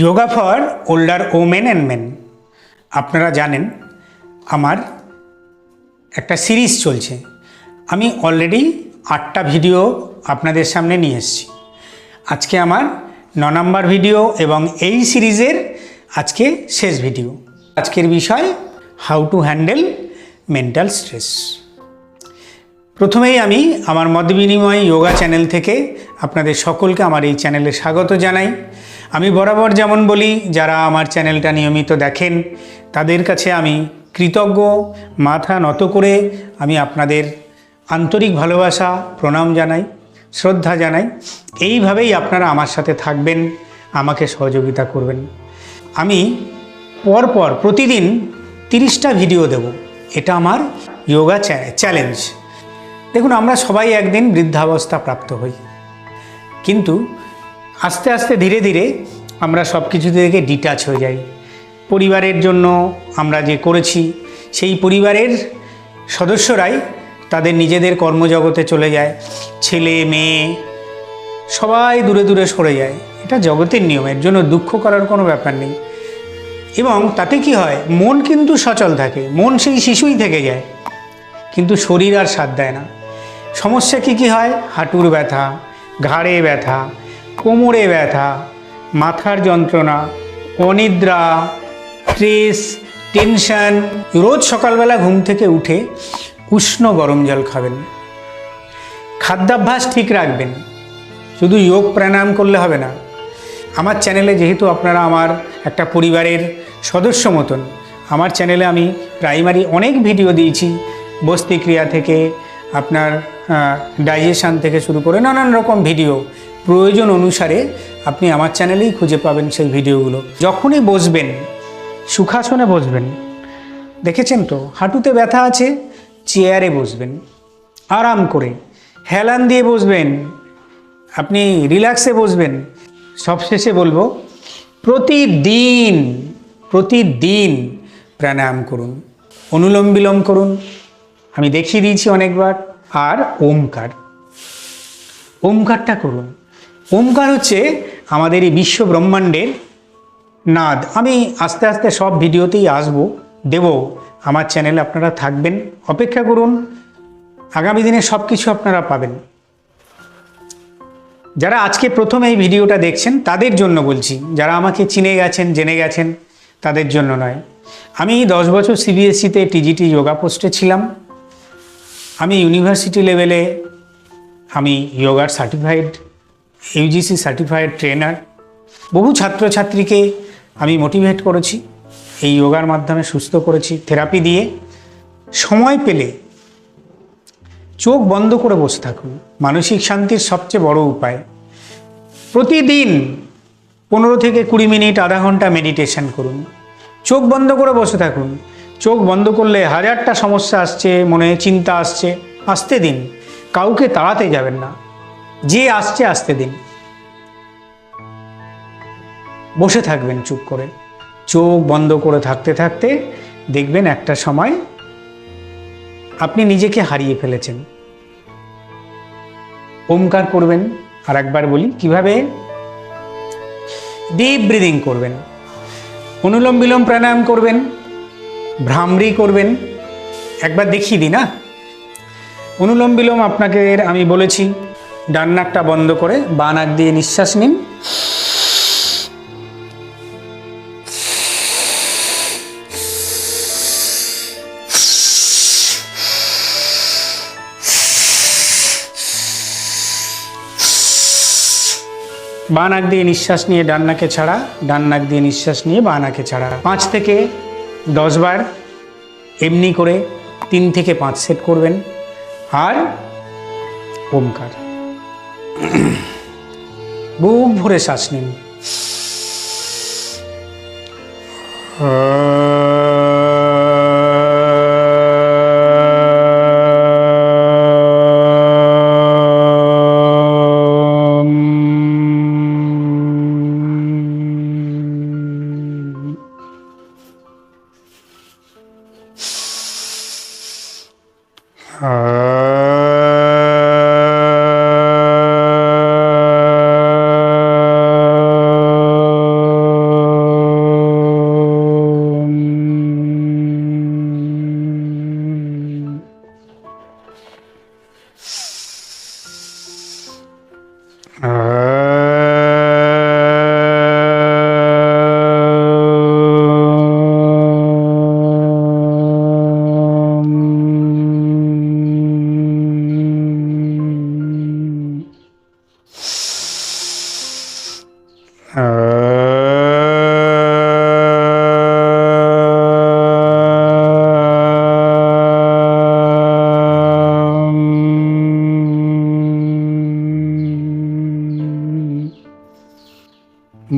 Yoga for older women and men আপনারা জানেন, আমার একটা সিরিজ চলছে। আমি অলরেডি আটটা ভিডিও আপনাদের সামনে নিয়ে এসেছি। আজকে আমার ন নম্বর ভিডিও এবং এই সিরিজের আজকে শেষ ভিডিও আজকের বিষয় how to handle mental stress প্রথমেই আমি আমার মত বিনিময় যোগা চ্যানেল থেকে আপনাদের সকলকে আমার এই চ্যানেলে স্বাগত জানাই। আমি বরাবর যেমন বলি, যারা আমার চ্যানেলটা নিয়মিত দেখেন, তাদের কাছে আমি কৃতজ্ঞ। মাথা নত করে আমি আপনাদের আন্তরিক ভালোবাসা, প্রণাম জানাই, শ্রদ্ধা জানাই। এইভাবেই আপনারা আমার সাথে থাকবেন, আমাকে সহযোগিতা করবেন। আমি পরপর প্রতিদিন তিরিশটা ভিডিও দেব। এটা আমার যোগা চ্যালেঞ্জ দেখুন, আমরা সবাই একদিন বৃদ্ধাবস্থা প্রাপ্ত হই। কিন্তু আস্তে আস্তে ধীরে ধীরে আমরা সব কিছু থেকে ডিটাচ হয়ে যাই। পরিবারের জন্য আমরা যে করেছি, সেই পরিবারের সদস্যরাই তাদের নিজেদের কর্মজগতে চলে যায়। ছেলে, মেয়ে সবাই দূরে দূরে সরে যায়। এটা জগতের নিয়ম, এর জন্য দুঃখ করার কোনো ব্যাপার নেই। এবং তাতে কি হয়, মন কিন্তু সচল থাকে, মন সেই শিশুই থেকে যায়। কিন্তু শরীর আর সাথ দেয় না। সমস্যা কি কি হয়? হাঁটুর ব্যথা, ঘাড়ে ব্যথা কোমরে ব্যথা, মাথার যন্ত্রণা, অনিদ্রা, স্ট্রেস, টেনশন। রোজ সকালবেলা ঘুম থেকে উঠে উষ্ণ গরম জল খাবেন। খাদ্যাভ্যাস ঠিক রাখবেন। শুধু যোগ প্রাণায়াম করলে হবে না। আমার চ্যানেলে যেহেতু আপনারা আমার একটা পরিবারের সদস্য মতন, আমার চ্যানেলে আমি প্রাইমারি অনেক ভিডিও দিয়েছি। বস্তি ক্রিয়া থেকে, আপনার ডাইজেশান থেকে শুরু করে নানান রকম ভিডিও। প্রয়োজন অনুসারে আপনি আমার চ্যানেলেই খুঁজে পাবেন সেই ভিডিওগুলো। যখনই বসবেন, সুখাসনে বসবেন, দেখেছেন তো, হাঁটুতে ব্যথা আছে চেয়ারে বসবেন, আরাম করে, হেলান দিয়ে বসবেন, আপনি রিল্যাক্সে বসবেন। সবশেষে বলব, প্রতিদিন প্রতিদিন প্রাণায়াম করুন, অনুলোম বিলোম করুন। আমি দেখিয়ে দিয়েছি অনেকবার, আর ওমকার। ওমকারটা করুন। ওমকার হচ্ছে আমাদের এই বিশ্ব ব্রহ্মাণ্ডের নাদ। আমি আস্তে আস্তে সব ভিডিওতেই আসব, দেব। আমার চ্যানেলে আপনারা থাকবেন। অপেক্ষা করুন, আগামী দিনে সব কিছু আপনারা পাবেন। যারা আজকে প্রথম এই ভিডিওটা দেখছেন, তাদের জন্য বলছি, যারা আমাকে চিনে গেছেন, জেনে গেছেন, তাদের জন্য নয়। আমি দশ বছর সিবিএসসিতে টিজিটি যোগা পোস্টে ছিলাম। আমি ইউনিভার্সিটি লেভেলে আমি যোগার সার্টিফাইড ইউজিসি সার্টিফাইড ট্রেনার বহু ছাত্রছাত্রীকে আমি মোটিভেট করেছি, এই যোগার মাধ্যমে সুস্থ করেছি থেরাপি দিয়ে। সময় পেলে চোখ বন্ধ করে বসে থাকুন, মানসিক শান্তির সবচেয়ে বড় উপায়। প্রতিদিন পনেরো থেকে কুড়ি মিনিট, আধা ঘণ্টা মেডিটেশন করুন। চোখ বন্ধ করে বসে থাকুন। চোখ বন্ধ করলে হাজারটা সমস্যা আসছে, মনে চিন্তা আসছে। আসতে দিন, কাউকে তাড়াতে যাবেন না। যে আসছে আসতে দিন। বসে থাকবেন চুপ করে। চোখ বন্ধ করে থাকতে থাকতে দেখবেন একটা সময় আপনি নিজেকে হারিয়ে ফেলেছেন। ওমকার করবেন আর একবার বলি, কীভাবে? ডিপ ব্রিদিং করবেন। অনুলোম বিলোম প্রাণায়াম করবেন, ভ্রামরি করবেন। একবার দেখিয়ে দিই না? অনুলোম বিলোম আপনাকে আমি বলেছি ডান নাকটা বন্ধ করে বা নাক দিয়ে নিঃশ্বাস নিন। বাঁ নাক দিয়ে নিঃশ্বাস নিয়ে ডান নাকে ছাড়া ডান নাক দিয়ে নিঃশ্বাস নিয়ে বাঁ নাকে ছাড়া। পাঁচ থেকে দশ বার এমনি করে তিন থেকে পাঁচ সেট করবেন। আর ওমকার। ખૂબ ભોરે શ્વાસ લેવી Uh...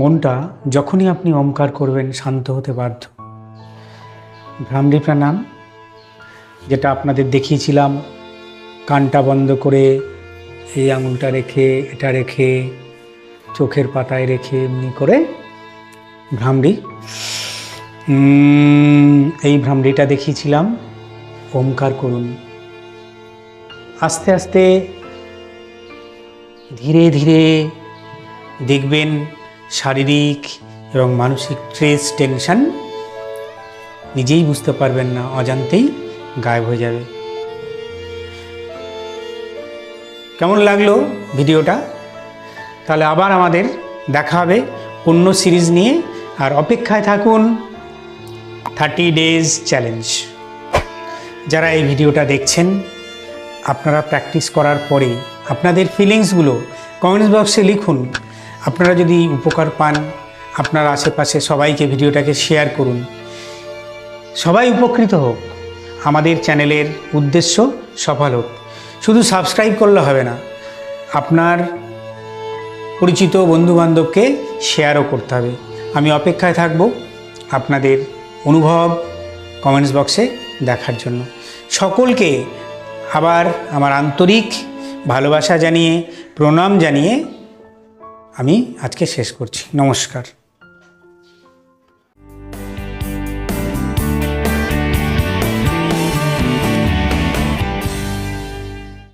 মনটা যখনই আপনি ওমকার করবেন, শান্ত হতে বাধ্য। ভ্রামরি প্রাণাম যেটা আপনাদের দেখিয়েছিলাম, কানটা বন্ধ করে এই আঙুলটা রেখে, এটা রেখে, চোখের পাতায় রেখে, এমনি করে ভ্রামরি। এই ভ্রামরিটা দেখিয়েছিলাম ওমকার করুন। আস্তে আস্তে ধীরে ধীরে দেখবেন শারীরিক এবং মানসিক স্ট্রেস টেনশন নিজেই বুঝতে পারবেন না, অজান্তেই গায়েব হয়ে যাবে। কেমন লাগল ভিডিওটা? তাহলে আবার আমাদের দেখা হবে অন্য সিরিজ নিয়ে। আর অপেক্ষায় থাকুন থার্টি ডেজ চ্যালেঞ্জ যারা এই ভিডিওটা দেখছেন, আপনারা প্র্যাকটিস করার পরে আপনাদের ফিলিংসগুলো কমেন্টস বক্সে লিখুন। আপনারা যদি উপকার পান, আপনার আশেপাশে সবাইকে ভিডিওটাকে শেয়ার করুন। সবাই উপকৃত হোক। আমাদের চ্যানেলের উদ্দেশ্য সফল হোক। শুধু সাবস্ক্রাইব করলে হবে না, আপনার পরিচিত বন্ধুবান্ধবকে শেয়ারও করতে হবে। আমি অপেক্ষায় থাকব আপনাদের অনুভব কমেন্টস বক্সে দেখার জন্য। সকলকে আবার আমার আন্তরিক ভালোবাসা জানিয়ে, প্রণাম জানিয়ে আমি আজকে শেষ করছি। নমস্কার।